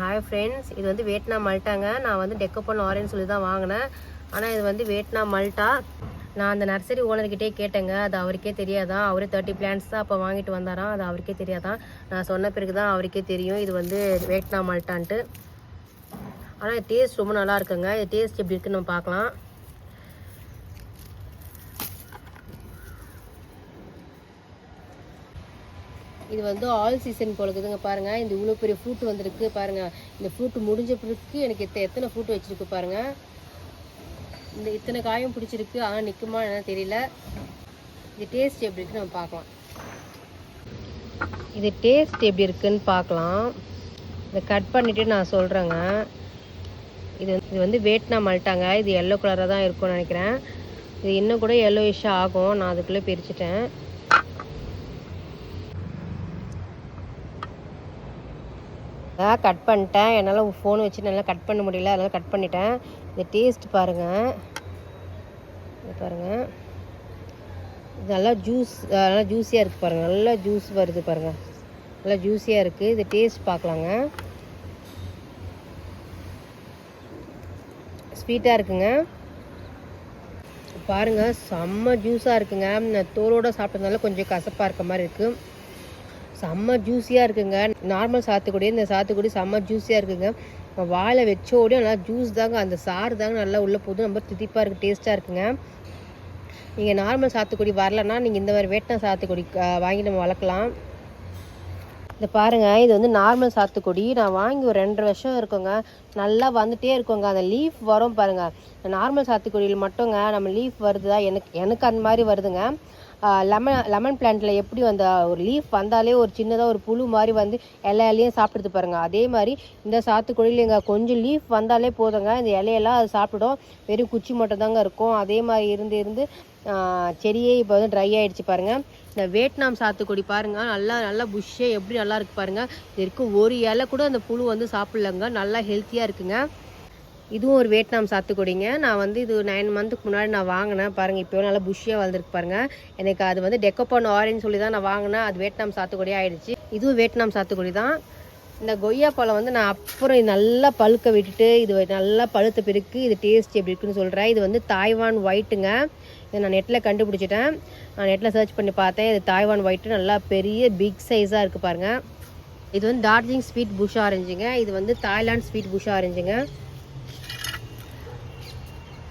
Hi friends இது வந்து வேட்னா மல்ட்டாங்க. நான் வந்து டெக்கோப்பன் ஆரேன்னு சொல்லி தான் வாங்கினேன். ஆனால் இது வந்து வேட்னா மல்ட்டா? நான் அந்த நர்சரி ஓனர்கிட்டே கேட்டேங்க. அது அவருக்கே தெரியாதான் அவரே தேர்ட்டி பிளான்ஸ் தான் அப்போ வாங்கிட்டு வந்தாராம். அது அவருக்கே தெரியாதான் நான் சொன்ன பிறகு தான் அவருக்கே தெரியும். இது வந்து வேட்னா மல்ட்டான்ட்டு. ஆனால் டேஸ்ட் ரொம்ப நல்லா இருக்குங்க. இது டேஸ்ட் எப்படி இருக்குன்னு நம்ம பார்க்கலாம். இது வந்து ஆல் சீசன் போல இருக்குதுங்க. பாருங்க இந்த இவ்வளோ பெரிய ஃப்ரூட் வந்திருக்கு. பாருங்க இந்த ஃப்ரூட் முடிஞ்ச பிறகு எனக்கு எத்த எத்தனை ஃப்ரூட் வச்சிருக்கு பாருங்க. இந்த இத்தனை காயும் பிடிச்சிருக்கு. ஆனால் நிற்குமா என்ன தெரியல. இது டேஸ்ட் எப்படி இருக்குன்னு நம்ம பார்க்கலாம். இது டேஸ்ட் எப்படி இருக்குன்னு பார்க்கலாம். இதை கட் பண்ணிட்டு நான் சொல்கிறேங்க இது இது வந்து வேட்னா மல்ட்டாங்க இது எல்லோ கலராக தான் இருக்கும்னு நினைக்கிறேன். இது இன்னும் கூட எல்லோயிஷாக ஆகும். நான் அதுக்குள்ளே பிரிச்சுட்டேன். கட் பண்ணிட்டேன். என்னால் ஃபோன் வச்சு நல்லா கட் பண்ண முடியல. அதனால் கட் பண்ணிட்டேன். இந்த டேஸ்ட் பாருங்கள் இது பாருங்கள் இது நல்லா ஜூஸ் நல்லா ஜூஸியாக இருக்குது பாருங்கள் நல்லா ஜூஸ் வருது பாருங்கள் நல்லா ஜூஸியாக இருக்குது இது டேஸ்ட் பார்க்கலாங்க ஸ்வீட்டாக இருக்குங்க. பாருங்கள் செம்ம ஜூஸாக இருக்குங்க. நான் தோலோடு சாப்பிட்டதுனால கொஞ்சம் கசப்பாக இருக்க மாதிரி இருக்குது செம்ம ஜூஸியாக இருக்குங்க. நார்மல் சாத்துக்குடி இந்த சாத்துக்குடி செம்ம ஜூஸியாக இருக்குங்க. வாழை வச்சோடய நல்லா ஜூஸ் தாங்க அந்த சாறு தாங்க நல்லா உள்ளே போதும் ரொம்ப திதிப்பாக இருக்குது டேஸ்ட்டாக இருக்குங்க. நீங்கள் நார்மல் சாத்துக்குடி வரலன்னா நீங்கள் இந்த மாதிரி வேட்டின சாத்துக்குடி வாங்கி நம்ம வளர்க்கலாம். இந்த பாருங்கள் இது வந்து நார்மல் சாத்துக்குடி. நான் வாங்கி ஒரு ரெண்டரை வருஷம் இருக்குங்க. நல்லா வந்துட்டே இருக்குங்க. அந்த லீஃப் வரும் பாருங்கள் நார்மல் சாத்துக்குடியில் மட்டுங்க நம்ம லீஃப் வருதா எனக்கு எனக்கு அந்த மாதிரி வருதுங்க. லெமன் லெமன் பிளான்ட்டில் எப்படி அந்த ஒரு லீஃப் வந்தாலே ஒரு சின்னதாக ஒரு புழு மாதிரி வந்து எல்லா இலையும் சாப்பிடுது பாருங்க. அதே மாதிரி இந்த சாத்துக்குடியில் கொஞ்சம் லீஃப் வந்தாலே போதுங்க. இந்த இலையெல்லாம் அது சாப்பிடும். வெறும் குச்சி மட்டும் தாங்க இருக்கும். அதே மாதிரி இருந்து இருந்து செடியே இப்போ வந்து ட்ரை ஆகிடுச்சு பாருங்க. இந்த வியட்நாம் சாத்துக்குடி பாருங்கள் நல்லா நல்லா புஷ்ஷே எப்படி நல்லா இருக்கு பாருங்க. இது இருக்கும் ஒரு இலை கூட அந்த புழு வந்து சாப்பிட்லங்க. நல்லா ஹெல்த்தியாக இருக்குங்க. இதுவும் ஒரு வியட்நாம் சாத்துக்குடிங்க நான் வந்து இது நைன் மந்த்துக்கு முன்னாடி நான் வாங்கினேன். பாருங்கள் இப்போ நல்லா புஷ்ஷியாக வளர்ந்துருக்கு பாருங்கள் எனக்கு அது வந்து டெக்கோப்பான் ஆரஞ்சு சொல்லி தான் நான் வாங்கினேன். அது வியட்நாம் சாத்துக்குடி ஆயிடுச்சு. இதுவும் வியட்நாம் சாத்துக்குடி தான். இந்த கொய்யா பழம் வந்து நான் அப்புறம் இது நல்லா பழுக்க விட்டுட்டு இது நல்லா பழுத்த பிறகு இது டேஸ்ட் எப்படி இருக்குன்னு சொல்கிறேன் இது வந்து தாய்வான் ஒயிட்டுங்க இதை நான் நெட்டில் கண்டுபிடிச்சிட்டேன். நான் நெட்டில் சர்ச் பண்ணி பார்த்தேன். இது தாய்வான் ஒயிட்டு நல்லா பெரிய பிக் சைஸாக இருக்குது பாருங்கள் இது வந்து டார்ஜிலிங் ஸ்வீட் புஷ் ஆரஞ்சுங்க இது வந்து தாய்லாந்து ஸ்வீட் புஷ் ஆரஞ்சுங்க